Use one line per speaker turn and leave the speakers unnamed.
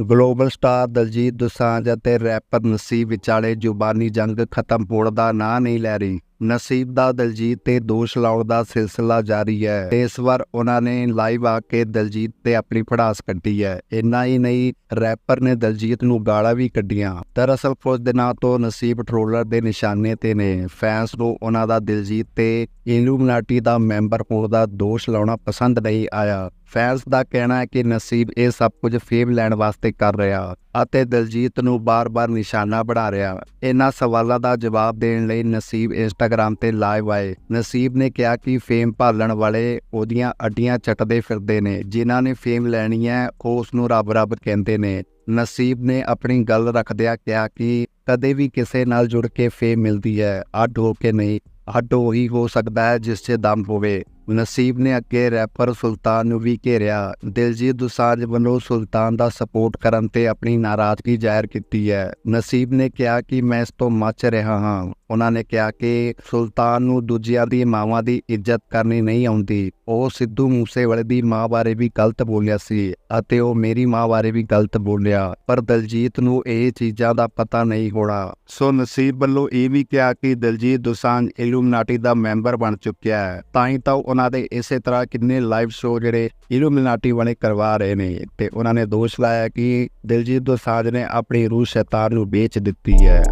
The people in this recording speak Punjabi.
ਗਲੋਬਲ ਸਟਾਰ ਦਲਜੀਤ ਦੁਸਾਂਝ ਅਤੇ ਰੈਪਰ ਨਸੀਬ ਵਿਚਾਲੇ ਜ਼ੁਬਾਨੀ ਜੰਗ ਖਤਮ ਹੋਣ ਦਾ ਨਾਂ ਨਹੀਂ ਲੈ ਰਹੀ। ਨਸੀਬ ਦਾ ਦਲਜੀਤ ਤੇ ਦੋਸ਼ ਲਾਉਣ ਦਾ ਸਿਲਸਿਲਾ ਜਾਰੀ ਹੈ। ਇਸ ਵਾਰ ਉਹਨਾਂ ਨੇ ਲਾਈਵ ਆ ਕੇ ਦਲਜੀਤ ਤੇ ਆਪਣੀ ਫੜਾਸ ਕੱਢੀ ਹੈ। ਇੰਨਾ ਹੀ ਨਹੀਂ ਰੈਪਰ ਨੇ ਦਲਜੀਤ ਨੂੰ ਗਾਲਾਂ ਵੀ ਕੱਢੀਆਂ। ਦਰਅਸਲ ਕੁਝ ਦਿਨਾਂ ਤੋਂ ਨਸੀਬ ਟਰੋਲਰ ਦੇ ਨਿਸ਼ਾਨੇ ਤੇ ਨੇ। ਫੈਨਸ ਨੂੰ ਉਹਨਾਂ ਦਾ ਦਿਲਜੀਤ ਤੇ ਇਲੂਮਨਾਟੀ ਦਾ ਮੈਂਬਰ ਹੋਣ ਦਾ ਦੋਸ਼ ਲਾਉਣਾ ਪਸੰਦ ਨਹੀਂ ਆਇਆ। ਫੈਨਸ ਦਾ ਕਹਿਣਾ ਹੈ ਕਿ ਨਸੀਬ ਇਹ ਸਭ ਕੁਝ ਫੇਮ ਲੈਣ ਵਾਸਤੇ ਕਰ ਰਿਹਾ ਅਤੇ ਦਿਲਜੀਤ ਨੂੰ ਬਾਰ-ਬਾਰ ਨਿਸ਼ਾਨਾ ਬਣਾ ਰਿਹਾ। ਇਹਨਾਂ ਸਵਾਲਾਂ ਦਾ ਜਵਾਬ ਦੇਣ ਲਈ ਨਸੀਬ ਇੰਸਟਾਗ੍ਰam ਤੇ ਲਾਈਵ ਆਏ। ਨਸੀਬ ਨੇ ਕਿਹਾ ਕਿ ਫੇਮ ਭਾਲਣ ਵਾਲੇ ਉਹਦੀਆਂ ਅੱਡੀਆਂ ਚੱਟਦੇ ਫਿਰਦੇ ਨੇ, ਜਿਨ੍ਹਾਂ ਨੇ ਫੇਮ ਲੈਣੀ ਹੈ, ਉਹ ਉਸ ਨੂੰ ਰੱਬ-ਰੱਬ ਕਹਿੰਦੇ ਨੇ। ਨਸੀਬ ਨੇ ਆਪਣੀ ਗੱਲ ਰੱਖਦਿਆਂ ਕਿਹਾ ਕਿ ਕਦੇ ਵੀ ਕਿਸੇ ਨਾਲ ਜੁੜ ਕੇ ਫੇਮ ਮਿਲਦੀ ਹੈ, ਅੱਡ ਹੋ ਕੇ ਨਹੀਂ, ਅੱਡ ਉਹੀ ਹੋ ਸਕਦਾ ਹੈ ਜਿਸ 'ਚ ਦਮ ਹੋਵੇ। ਨਸੀਬ ਨੇ ਅੱਗੇ ਰੈਪਰ ਸੁਲਤਾਨ ਨੂੰ ਵੀ ਘੇਰਿਆ। ਦਿਲਜੀਤ ਦੁਸਾਂਝ ਵੱਲੋਂ ਸੁਲਤਾਨ ਦਾ ਸਪੋਰਟ ਕਰਨ ਤੇ ਆਪਣੀ ਨਾਰਾਜ਼ਗੀ ਜ਼ਾਹਿਰ ਕੀਤੀ ਹੈ। ਨਸੀਬ ਨੇ ਕਿਹਾ ਕਿ ਮੈਂ ਇਸ ਤੋਂ ਮੱਚ ਰਿਹਾ ਹਾਂ। ਉਹਨਾਂ ਨੇ ਕਿਹਾ ਕਿ ਸੁਲਤਾਨ ਨੂੰ ਦੂਜਿਆਂ ਦੀ ਮਾਵਾਂ ਦੀ ਇੱਜ਼ਤ ਕਰਨੀ ਨਹੀਂ ਆਉਂਦੀ। ਉਹ ਸਿੱਧੂ ਮੂਸੇਵਾਲੇ ਦੀ ਮਾਂ ਬਾਰੇ ਵੀ ਗਲਤ ਬੋਲਿਆ ਸੀ ਅਤੇ ਉਹ ਮੇਰੀ ਮਾਂ ਬਾਰੇ ਵੀ ਗਲਤ ਬੋਲਿਆ। ਪਰ ਦਲਜੀਤ ਨੂੰ ਇਹ ਚੀਜ਼ਾਂ ਦਾ ਪਤਾ ਨਹੀਂ ਹੋਣਾ। ਸੋ ਨਸੀਬ ਵੱਲੋਂ ਇਹ ਵੀ ਕਿਹਾ ਕਿ ਦਲਜੀਤ ਦੋਸਾਂਝ ਇਲੂਮਨਾਟੀ ਦਾ ਮੈਂਬਰ ਬਣ ਚੁੱਕਿਆ ਹੈ। ਤਾਂ ਹੀ ਤਾਂ ਉਹਨਾਂ ਦੇ ਇਸੇ ਤਰ੍ਹਾਂ ਕਿੰਨੇ ਲਾਈਵ ਸ਼ੋਅ ਜਿਹੜੇ ਇਲੂਮਨਾਟੀ ਵਾਲੇ ਕਰਵਾ ਰਹੇ ਨੇ ਤੇ ਉਹਨਾਂ ਨੇ ਦੋਸ਼ ਲਾਇਆ ਕਿ ਦਿਲਜੀਤ ਦੋਸਾਂਝ ਨੇ ਆਪਣੀ ਰੂਹ ਸ਼ੈਤਾਨ ਨੂੰ ਵੇਚ ਦਿੱਤੀ ਹੈ।